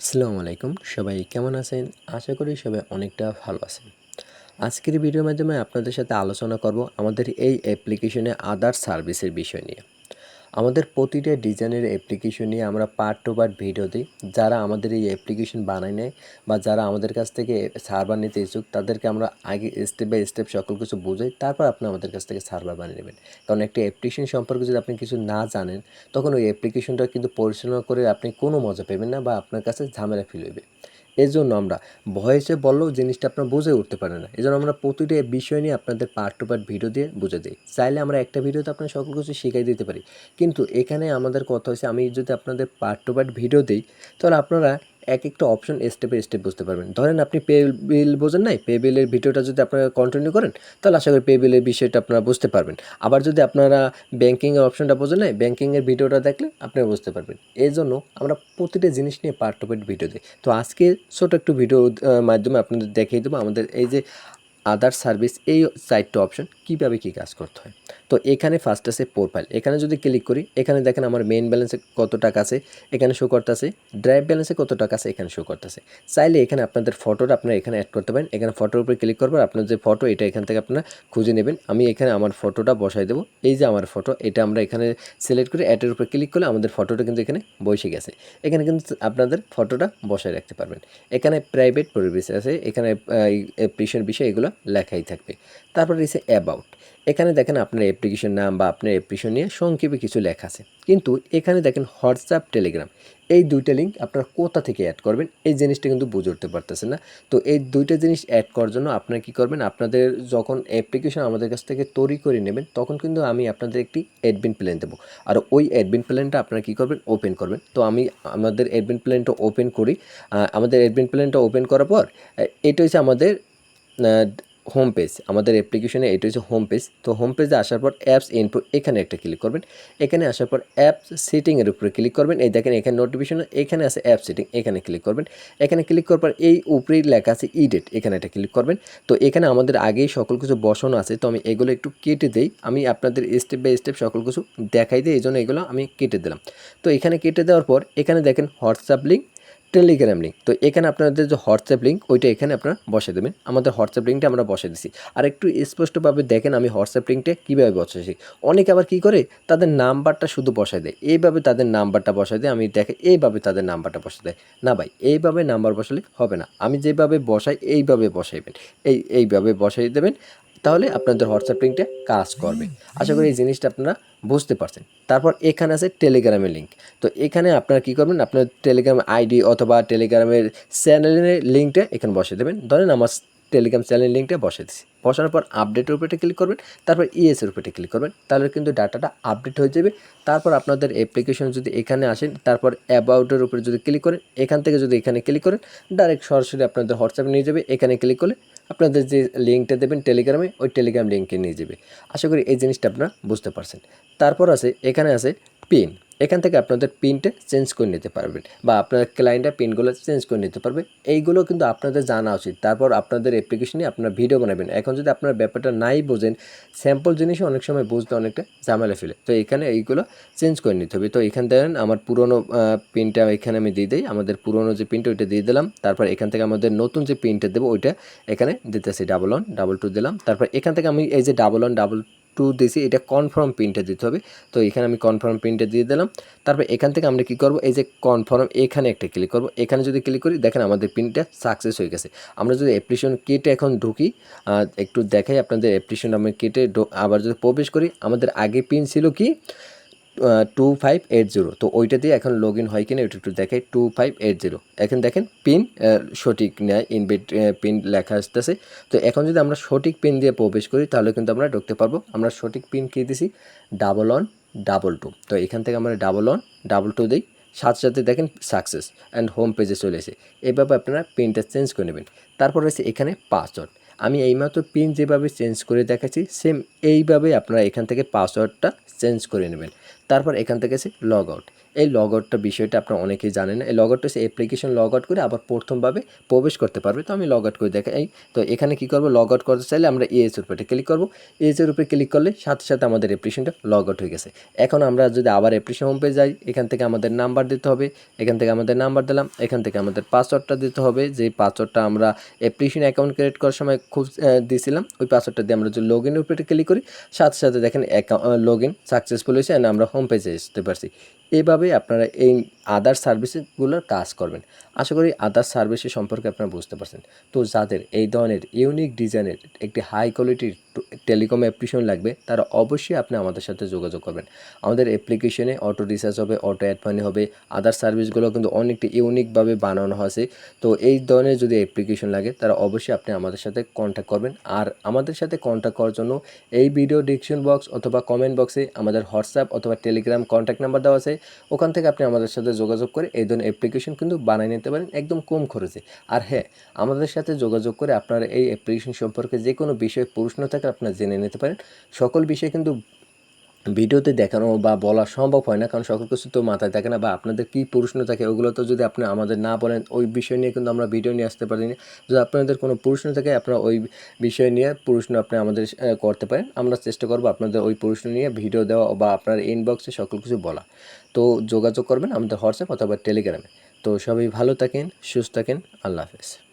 আসসালামু আলাইকুম। সবাই কেমন আছেন? আশা করি সবাই অনেকটা ভালো আছেন। আজকের ভিডিওর মাধ্যমে আপনাদের সাথে আলোচনা করব আমাদের এই অ্যাপ্লিকেশনে আদার সার্ভিসের বিষয় নিয়ে। আমাদের প্রতিটা ডিজাইনের অ্যাপ্লিকেশন নিয়ে আমরা পার্ট টু পার্ট ভিডিও দিই। যারা আমাদের এই অ্যাপ্লিকেশন বানায় নেয় বা যারা আমাদের কাছ থেকে সার্ভার নিতে ইচ্ছুক, তাদেরকে আমরা আগে স্টেপ বাই স্টেপ সকল কিছু বুঝাই, তারপর আপনি আমাদের কাছ থেকে সার্ভার বানিয়ে নেবেন। কারণ একটা অ্যাপ্লিকেশন সম্পর্কে যদি আপনি কিছু না জানেন, তখন ওই অ্যাপ্লিকেশনটা কিন্তু পরিচালনা করে আপনি কোনো মজা পাবেন না বা আপনার কাছে ঝামেলা ফিল হইবে। এই জন্য আমরা ভয়েসে বললেও জিনিসটা আপনার বুঝে উঠতে পারে না। এই জন্য আমরা প্রতিটা বিষয় নিয়ে আপনাদের পার্ট টু পার্ট ভিডিও দিয়ে বুঝে দিই চাইলে আমরা একটা ভিডিওতে আপনার সকল কিছু শিখাই দিতে পারি। কিন্তু এখানে আমাদের কথা হচ্ছে, আমি যদি আপনাদের পার্ট টু পার্ট ভিডিও দিই, তাহলে আপনারা এক একটা অপশন স্টেপে স্টেপ বুঝতে পারবেন। ধরেন আপনি পে বিল বোঝেন নাই পে বিলের ভিডিওটা যদি আপনারা কন্টিনিউ করেন, তাহলে আশা করি পে বিলের বিষয়টা আপনারা বুঝতে পারবেন। আবার যদি আপনারা ব্যাঙ্কিংয়ের অপশনটা বোঝেন নাই ব্যাঙ্কিংয়ের ভিডিওটা দেখলে আপনারা বুঝতে পারবেন। এই জন্য আমরা প্রতিটা জিনিস নিয়ে পার্ট টু পার্ট ভিডিও দিই। তো আজকে ছোটো একটু ভিডিও মাধ্যমে আপনাদের দেখিয়ে দেবো। আমাদের এই যে আদার সার্ভিস এই সাইটটা অপশন কীভাবে কী কাজ করতে হয়? তো এখানে ফার্স্ট আছে প্রোফাইল এখানে যদি ক্লিক করি, এখানে দেখেন আমার মেইন ব্যালেন্সে কত টাকা আছে, এখানে শো করতেছে। ড্রাইভ ব্যালেন্সে কত টাকা আছে, এখানে শো করতেছে। চাইলে এখানে আপনাদের ফটোটা আপনারা এখানে অ্যাড করতে পারেন। এখানে ফটোর উপরে ক্লিক করবেন আপনার যে ফটো এটা এখান থেকে আপনারা খুঁজে নেবেন। আমি এখানে আমার ফটোটা বসাই দেবো। এই যে আমার ফটো এটা আমরা এখানে সিলেক্ট করে অ্যাডের উপরে ক্লিক করলে আমাদের ফটোটা কিন্তু এখানে বসে গেছে। এখানে কিন্তু আপনাদের ফটোটা বসায় রাখতে পারবেন। এখানে প্রাইভেট পরিবেশ আছে, এখানে অ্যাপ্লিকেশন বিষয় এগুলো লেখাই থাকবে। তারপর রয়েছে অ্যাবাউট এখানে দেখেন আপনার অ্যাপ্লিকেশন নাম বা আপনার অ্যাপ্লিকেশন নিয়ে সংক্ষেপে কিছু লেখা আছে। কিন্তু এখানে দেখেন হোয়াটসঅ্যাপ টেলিগ্রাম এই দুইটা লিঙ্ক আপনারা কোথা থেকে অ্যাড করবেন? এই জিনিসটা কিন্তু বুঝে উঠতে পারতেছেন না। তো এই দুইটা জিনিস অ্যাড করার জন্য আপনারা কী করবেন? আপনাদের যখন অ্যাপ্লিকেশন আমাদের কাছ থেকে তৈরি করে নেবেন, তখন কিন্তু আমি আপনাদের একটি অ্যাডমিন প্ল্যান দেবো। আর ওই অ্যাডমিন প্ল্যানটা আপনারা কী করবেন? ওপেন করবেন। তো আমি আমাদের অ্যাডমিন প্ল্যানটা ওপেন করি। আমাদের অ্যাডমিন প্ল্যানটা ওপেন করার পর এটা হচ্ছে আমাদের হোম পেজ আমাদের অ্যাপ্লিকেশনে এটা হচ্ছে হোম পেজ তো হোম পেজে আসার পর অ্যাপস ইনপো এখানে একটা ক্লিক করবেন। এখানে আসার পর অ্যাপস সেটিংয়ের উপরে ক্লিক করবেন। এই দেখেন এখানে নোটিফিকেশন এখানে আছে অ্যাপ সেটিং এখানে ক্লিক করবেন। এখানে ক্লিক করার পর এই উপরেই লেখা আছে ইডেট এখানে একটা ক্লিক করবেন। তো এখানে আমাদের আগেই সকল কিছু বসানো আছে, তো আমি এগুলো একটু কেটে দেই। আমি আপনাদের স্টেপ বাই স্টেপ সকল কিছু দেখাই দিই, এই জন্য এগুলো আমি কেটে দিলাম। তো এখানে কেটে দেওয়ার পর এখানে দেখেন হোয়াটসঅ্যাপ লিঙ্ক টেলিগ্রাম লিঙ্ক তো এখানে আপনাদের যে হোয়াটসঅ্যাপ লিঙ্ক ওইটা এখানে আপনারা বসে দেবেন। আমাদের হোয়াটসঅ্যাপ লিঙ্কটা আমরা বসে দিছি। আর একটু স্পষ্টভাবে দেখেন আমি হোয়াটসঅ্যাপ লিঙ্কটা কীভাবে বসাইছি অনেকে আবার কী করে? তাদের নাম্বারটা শুধু বসায় দেয়। এইভাবে তাদের নাম্বারটা বসায় দেয়। আমি দেখে এইভাবে তাদের নাম্বারটা বসে দেয়। না ভাই, এইভাবে নাম্বার বসালে হবে না। আমি যেভাবে বসাই, এইভাবে বসাইবেন। এই, এইভাবে বসাই দেবেন। তাহলে আপনাদের হোয়াটসঅ্যাপ লিঙ্কটা কাজ করবে। আশা করি এই জিনিসটা আপনারা বুঝতে পারছেন। তারপর এখানে আছে টেলিগ্রামের লিঙ্ক তো এখানে আপনারা কী করবেন? আপনার টেলিগ্রাম আইডি অথবা টেলিগ্রামের চ্যানেলের লিঙ্কটা এখানে বসে দেবেন। ধরেন আমার টেলিগ্রাম চ্যানেলের লিঙ্কটা বসে দিচ্ছি বসানোর পর আপডেটের উপরে ক্লিক করবেন। তারপর ইএসের উপরে ক্লিক করবেন। তাহলে কিন্তু ডাটাটা আপডেট হয়ে যাবে। তারপর আপনাদের অ্যাপ্লিকেশন যদি এখানে আসেন, তারপর অ্যাবাউটের উপরে যদি ক্লিক করেন, এখান থেকে যদি এখানে ক্লিক করেন ডাইরেক্ট সরাসরি আপনাদের হোয়াটসঅ্যাপে নিয়ে যাবে। এখানে ক্লিক করলে আপনাদের যে লিঙ্কটা দেবেন টেলিগ্রামে ওই টেলিগ্রাম লিঙ্কে নিয়ে যাবে। আশা করি এই জিনিসটা আপনারা বুঝতে পারছেন। তারপর আছে, এখানে আছে পিন এখান থেকে আপনাদের পিনটা চেঞ্জ করে নিতে পারবেন বা আপনার ক্লায়েন্টটা পিনগুলো চেঞ্জ করে নিতে পারবে এইগুলো কিন্তু আপনাদের জানা উচিত। তারপর আপনাদের অ্যাপ্লিকেশনে আপনারা ভিডিও বানাবেন। এখন যদি আপনার ব্যাপারটা নাই বোঝেন স্যাম্পল জিনিসও অনেক সময় বুঝতে অনেকটা ঝামেলা ফেলে। তো এখানে এইগুলো চেঞ্জ করে নিতে হবে। তো এখান থেকে আমার পুরনো পিনটা এখানে আমি দিয়ে দিই। আমাদের পুরনো যে পিনটা ওইটা দিয়ে দিলাম। তারপর এখান থেকে আমাদের নতুন যে পিনটা দেবো, ওইটা এখানে দিতেছি। ডাবল ওয়ান ডাবল টু দিলাম। তারপর এখান থেকে আমি এই যে ডাবল ওয়ান ডাবল টু দিয়েছি এটা কনফার্ম পিনটা দিতে হবে। তো এখানে আমি কনফার্ম পিনটা দিয়ে দিলাম। তারপর এখান থেকে আমরা কি করব? এই যে কনফার্ম এখানে একটা ক্লিক করব। এখানে যদি ক্লিক করি, দেখেন আমাদের পিনটা সাকসেস হয়ে গেছে। আমরা যদি অ্যাপ্লিকেশন কেটে এখন ঢুকি একটু দেখাই আপনাদের অ্যাপ্লিকেশন আমি কেটে আবার যদি প্রবেশ করি, আমাদের আগে পিন ছিল কি? টু ফাইভ এইট জিরো তো ওইটা দিয়ে এখন লগ ইন হয় কিনা ওইটা একটু দেখাই। টু ফাইভ এইট জিরো এখন দেখেন পিন সঠিক নেয় ইনভেট পিন লেখা আসতেছে। তো এখন যদি আমরা সঠিক পিন দিয়ে প্রবেশ করি, তাহলে কিন্তু আমরা ঢুকতে পারব। আমরা সঠিক পিন কী দিছি? ডাবল ওয়ান ডাবল টু তো এখান থেকে আমরা ডাবল ওয়ান ডাবল টু দিই। সাথে সাথে দেখেন সাকসেস অ্যান্ড হোম পেজে চলে এসে। এইভাবে আপনারা পিনটা চেঞ্জ করে নেবেন। তারপর রয়েছে এখানে পাসওয়ার্ড আমি এইমাত্র পিন যেভাবে চেঞ্জ করে দেখাচ্ছি সেম এইভাবে আপনারা এখান থেকে পাসওয়ার্ডটা চেঞ্জ করে নেবেন। তারপর এখান থেকে সে লগ আউট এই লগ আউটটা বিষয়টা আপনারা অনেকেই জানেন এই লগ আউটটা হচ্ছে অ্যাপ্লিকেশন লগ আউট করে আবার প্রথমভাবে প্রবেশ করতে পারবে। তো আমি লগ আউট করে দেখাই। তো এখানে কী করব? লগ আউট করতে চাইলে আমরা ইএসের উপরে ক্লিক করব। ইএসের উপরে ক্লিক করলে সাথে সাথে আমাদের অ্যাপ্লিকেশনটা লগ আউট হয়ে গেছে। এখন আমরা যদি আবার অ্যাপ্লিকেশন হোম পেজ যাই, এখান থেকে আমাদের নাম্বার দিতে হবে। এখান থেকে আমাদের নাম্বার দিলাম। এখান থেকে আমাদের পাসওয়ার্ডটা দিতে হবে। যে পাসওয়ার্ডটা আমরা অ্যাপ্লিকেশন অ্যাকাউন্ট ক্রিয়েট করার সময় খুব দিয়েছিলাম ওই পাসওয়ার্ডটা দিয়ে আমরা যদি লগ ইনের উপরে ক্লিক করি, সাথে সাথে দেখেন অ্যাকাউন্ট লগ ইন সাকসেসফুল হয়েছে and আমরা হোম পেজে আসতে পারছি। এইভাবে আপনারা এই আদার সার্ভিসগুলোর কাজ করবেন? আশা করি আদার সার্ভিসের সম্পর্কে আপনারা বুঝতে পারছেন। তো যাদের এই ধরনের ইউনিক ডিজাইনের একটি হাই কোয়ালিটির টেলিকম অ্যাপ্লিকেশন লাগবে, তারা অবশ্যই আপনি আমাদের সাথে যোগাযোগ করবেন। আমাদের অ্যাপ্লিকেশনে অটো রিচার্জ হবে, অটো অ্যাড মানি হবে আদার সার্ভিসগুলো কিন্তু অনেকটা ইউনিকভাবে বানানো হয়েছে তো এই ধরনের যদি অ্যাপ্লিকেশন লাগে, তারা অবশ্যই আপনি আমাদের সাথে কন্ট্যাক্ট করবেন। আর আমাদের সাথে কন্ট্যাক্ট করার জন্য এই ভিডিও ডিসক্রিপশন বক্স অথবা কমেন্ট বক্সে আমাদের হোয়াটসঅ্যাপ অথবা টেলিগ্রাম কন্ট্যাক্ট নাম্বার দেওয়া আছে। ওখান থেকে আপনি আমাদের সাথে যোগাযোগ করে এই ধরনের অ্যাপ্লিকেশন কিন্তু বানিয়ে নিতে পারেন একদম কম খরচে। আর হ্যাঁ আমাদের সাথে যোগাযোগ করে আপনারা এই অ্যাপ্লিকেশন সম্পর্কে যে কোনো বিষয়ে প্রশ্ন থাকে আপনারা জেনে নিতে পারেন। সকল বিষয় কিন্তু ভিডিওতে দেখানো বা বলা সম্ভব হয় না, কারণ সকল কিছু তো মাথায় থাকে না বা আপনাদের কী প্রশ্ন থাকে ওগুলো তো যদি আপনি আমাদের না বলেন, ওই বিষয় নিয়ে কিন্তু আমরা ভিডিও নিয়ে আসতে পারি না যদি আপনাদের কোনো প্রশ্ন থাকে, আপনারা ওই বিষয় নিয়ে প্রশ্ন আপনি আমাদের করতে পারেন। আমরা চেষ্টা করব আপনাদের ওই প্রশ্ন নিয়ে ভিডিও দেওয়া বা আপনার ইনবক্সে সকল কিছু বলা। তো যোগাযোগ করবেন আমাদের হোয়াটসঅ্যাপ অথবা টেলিগ্রামে তো সবাই ভালো থাকেন, সুস্থ থাকেন, আল্লাহ হাফেজ।